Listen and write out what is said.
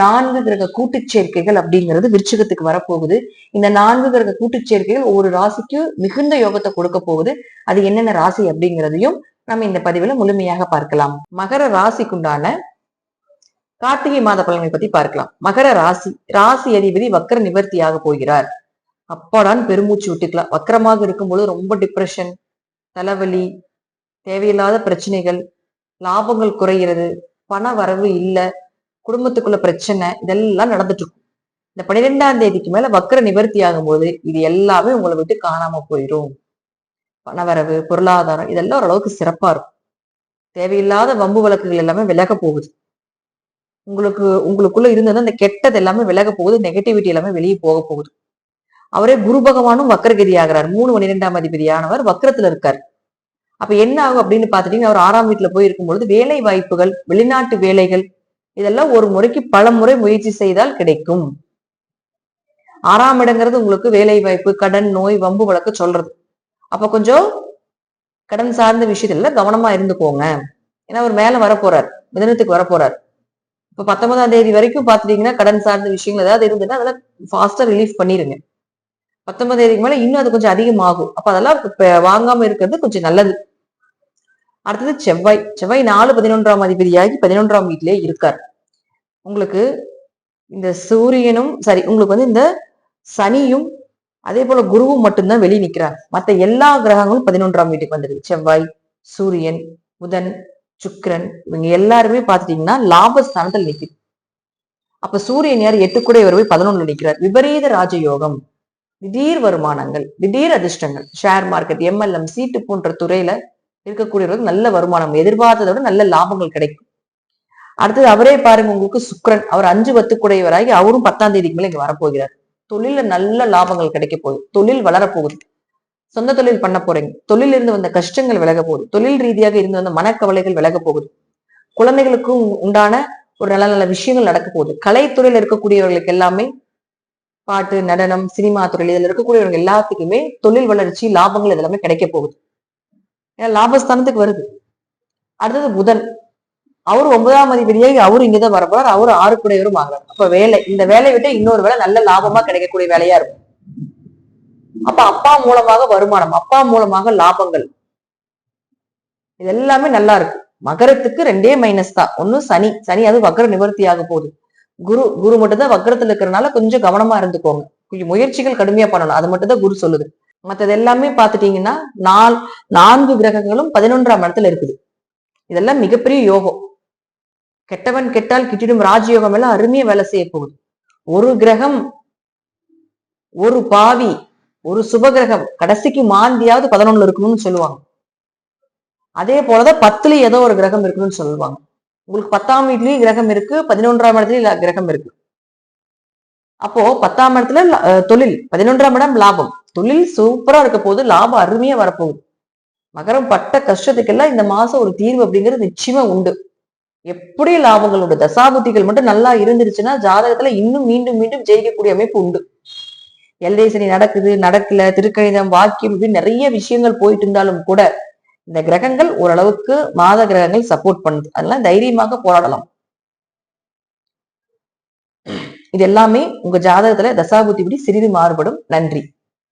நான்கு கிரக கூட்டுச் சேர்க்கைகள் அப்படிங்கிறது விருச்சகத்துக்கு வரப்போகுது. இந்த நான்கு கிரக கூட்டுச் சேர்க்கைகள் ஒவ்வொரு ராசிக்கு மிகுந்த யோகத்தை கொடுக்க போகுது. அது என்னென்ன ராசி அப்படிங்கிறதையும் நம்ம இந்த பதிவுல முழுமையாக பார்க்கலாம். மகர ராசிக்குண்டான கார்த்திகை மாத பலன்களை பத்தி பார்க்கலாம். மகர ராசி ராசி அதிபதி வக்கர நிவர்த்தியாக போகிறார். அப்பாடான் பெருமூச்சு விட்டுக்கலாம். வக்கரமாக இருக்கும்போது ரொம்ப டிப்ரெஷன் தலைவலி தேவையில்லாத பிரச்சனைகள் லாபங்கள் குறைகிறது பண வரவு இல்லை குடும்பத்துக்குள்ள பிரச்சனை இதெல்லாம் நடந்துட்டு இருக்கும் இந்த பன்னிரெண்டாம் தேதிக்கு மேல வக்கர நிவர்த்தி ஆகும்போது இது எல்லாமே உங்களை விட்டு காணாம போயிடும் பணவரவு பொருளாதாரம் இதெல்லாம் ஓரளவுக்கு சிறப்பா இருக்கும். தேவையில்லாத வம்பு வழக்குகள் எல்லாமே விலக போகுது. உங்களுக்கு உங்களுக்குள்ள இருந்தது அந்த கெட்டது எல்லாமே விலக போகுது நெகட்டிவிட்டி எல்லாமே வெளியே போக போகுது. அவரே குரு பகவானும் வக்கரகதி ஆகிறார் மூணு பன்னிரெண்டாம் அதிபதியானவர் வக்கரத்துல இருக்கார். அப்ப என்ன ஆகும் அப்படின்னு பாத்துட்டீங்கன்னா அவர் ஆறாம் வீட்டுல போய் இருக்கும்பொழுது வேலை வாய்ப்புகள் வெளிநாட்டு வேலைகள் இதெல்லாம் ஒரு முறைக்கு பல முறை முயற்சி செய்தால் கிடைக்கும். ஆறாம் இடங்கிறது உங்களுக்கு வேலை வாய்ப்பு கடன் நோய் வம்பு வழக்கு சொல்றது. அப்ப கொஞ்சம் கடன் சார்ந்த விஷயத்துல கவனமா இருந்துக்கோங்க. ஏன்னா அவர் மேல வரப்போறார். மிதனத்துக்கு வர இப்ப பத்தொன்பதாம் தேதி வரைக்கும் பாத்துட்டீங்கன்னா கடன் சார்ந்த விஷயங்கள் ஏதாவது இருந்ததுன்னா அதெல்லாம் ஃபாஸ்டா ரிலீஃப் பண்ணிருங்க. பத்தொன்பதாம் தேதிக்கு மேல இன்னும் அது கொஞ்சம் அதிகமாகும். அப்ப அதெல்லாம் வாங்காம இருக்கிறது கொஞ்சம் நல்லது. அடுத்தது செவ்வாய். செவ்வாய் நாலு பதினொன்றாம் அதிபதியாகி பதினொன்றாம் வீட்டிலே இருக்கார். உங்களுக்கு இந்த சூரியனும் சரி உங்களுக்கு வந்து இந்த சனியும் அதே போல குருவும் மட்டும்தான் வெளியே நிற்கிறார் மற்ற எல்லா கிரகங்களும் பதினொன்றாம் வீட்டுக்கு வந்துருக்கு செவ்வாய் சூரியன் புதன் சுக்கரன் இவங்க எல்லாருமே பாத்துட்டீங்கன்னா லாபஸ்தானத்தில் நிற்குது. அப்ப சூரியன் யார்? எட்டு கூட இவர் போய் பதினொன்று நிற்கிறார் விபரீத ராஜயோகம் திடீர் வருமானங்கள் திடீர் அதிர்ஷ்டங்கள் ஷேர் மார்க்கெட் எம்எல்எம் சீட்டு போன்ற துறையில இருக்கக்கூடியவர்களுக்கு நல்ல வருமானம் எதிர்பார்த்ததை விட நல்ல லாபங்கள் கிடைக்கும். அடுத்தது அவரே பாருங்க உங்களுக்கு சுக்கிரன். அவர் அஞ்சு பத்துக்குடையவராகி அவரும் பத்தாம் தேதிக்கு மேலே இங்க வரப்போகிறார். தொழில நல்ல லாபங்கள் கிடைக்க போகுது. தொழில் வளரப்போகுது. சொந்த தொழில் பண்ண போறீங்க. தொழில் இருந்து வந்த கஷ்டங்கள் விலக போகுது. தொழில் ரீதியாக இருந்து வந்த மனக்கவலைகள் விலக போகுது. குழந்தைகளுக்கும் உண்டான ஒரு நல்ல நல்ல விஷயங்கள் நடக்க போகுது. கலைத்துறையில் இருக்கக்கூடியவர்களுக்கு எல்லாமே பாட்டு நடனம் சினிமா துறையில் இதுல இருக்கக்கூடியவங்க எல்லாத்துக்குமே தொழில் வளர்ச்சி லாபங்கள் இதெல்லாமே கிடைக்க போகுது. ஏன்னா லாபஸ்தானத்துக்கு வருது. அடுத்தது புதன். அவர் ஒன்பதாம் அதிபதியாகி அவரு இங்கதான் வரப்போறார் அவரு ஆறு கூடையவரும் ஆகிறார். அப்ப வேலை இந்த வேலையை விட்டு இன்னொரு வேலை நல்ல லாபமா கிடைக்கக்கூடிய வேலையா இருக்கும். அப்ப அப்பா மூலமாக வருமானம் அப்பா மூலமாக லாபங்கள். இது எல்லாமே நல்லா இருக்கு. மகரத்துக்கு ரெண்டே மைனஸ் தான். ஒன்னும் சனி. சனி அது வக்கர நிவர்த்தி ஆக போகுது. குரு குரு மட்டும்தான் வக்கரத்துல இருக்கிறனால கொஞ்சம் கவனமா இருந்துக்கோங்க. கொஞ்சம் முயற்சிகள் கடுமையா பண்ணணும். அது மட்டும் தான் குரு சொல்லுது. மற்றது எல்லாமே பார்த்துட்டீங்கன்னா நால் நான்கு கிரகங்களும் பதினொன்றாம் இடத்துல இருக்குது. இதெல்லாம் மிகப்பெரிய யோகம். கெட்டவன் கெட்டால் கிட்டிடும் ராஜயோகம் எல்லாம் அருமையா வேலை செய்ய போகுது. ஒரு கிரகம் ஒரு பாவி ஒரு சுப கிரகம் கடைசிக்கு மாந்தியாவது பதினொன்னுல இருக்கணும்னு சொல்லுவாங்க. அதே போலதான் பத்துல ஏதோ ஒரு கிரகம் இருக்கணும்னு சொல்லுவாங்க. உங்களுக்கு பத்தாம் வீட்லயும் கிரகம் இருக்கு பதினொன்றாம் இடத்துலயும் கிரகம் இருக்கு. அப்போ பத்தாம் இடத்துல தொழில் பதினொன்றாம் இடம் லாபம். தொழில் சூப்பரா இருக்க போது லாபம் அருமையா வரப்போகுது. மகரம் பட்ட கஷ்டத்துக்கெல்லாம் இந்த மாசம் ஒரு தீர்வு அப்படிங்கிறது நிச்சயமா உண்டு. எப்படி லாபங்கள் உண்டு தசாபுத்திகள் மட்டும் நல்லா இருந்துருச்சுன்னா ஜாதகத்துல இன்னும் மீண்டும் மீண்டும் ஜெயிக்கக்கூடிய அமைப்பு உண்டு. எல்லை சனி நடக்குது நடக்கல திருக்கணிதம் வாக்கியம் இப்படி நிறைய விஷயங்கள் போயிட்டு இருந்தாலும் கூட இந்த கிரகங்கள் ஓரளவுக்கு மாத கிரகங்கள் சப்போர்ட் பண்ணுது. அதெல்லாம் தைரியமாக போராடலாம். இது எல்லாமே உங்க ஜாதகத்துல தசாபுத்திபடி சிறிது மாறுபடும். நன்றி.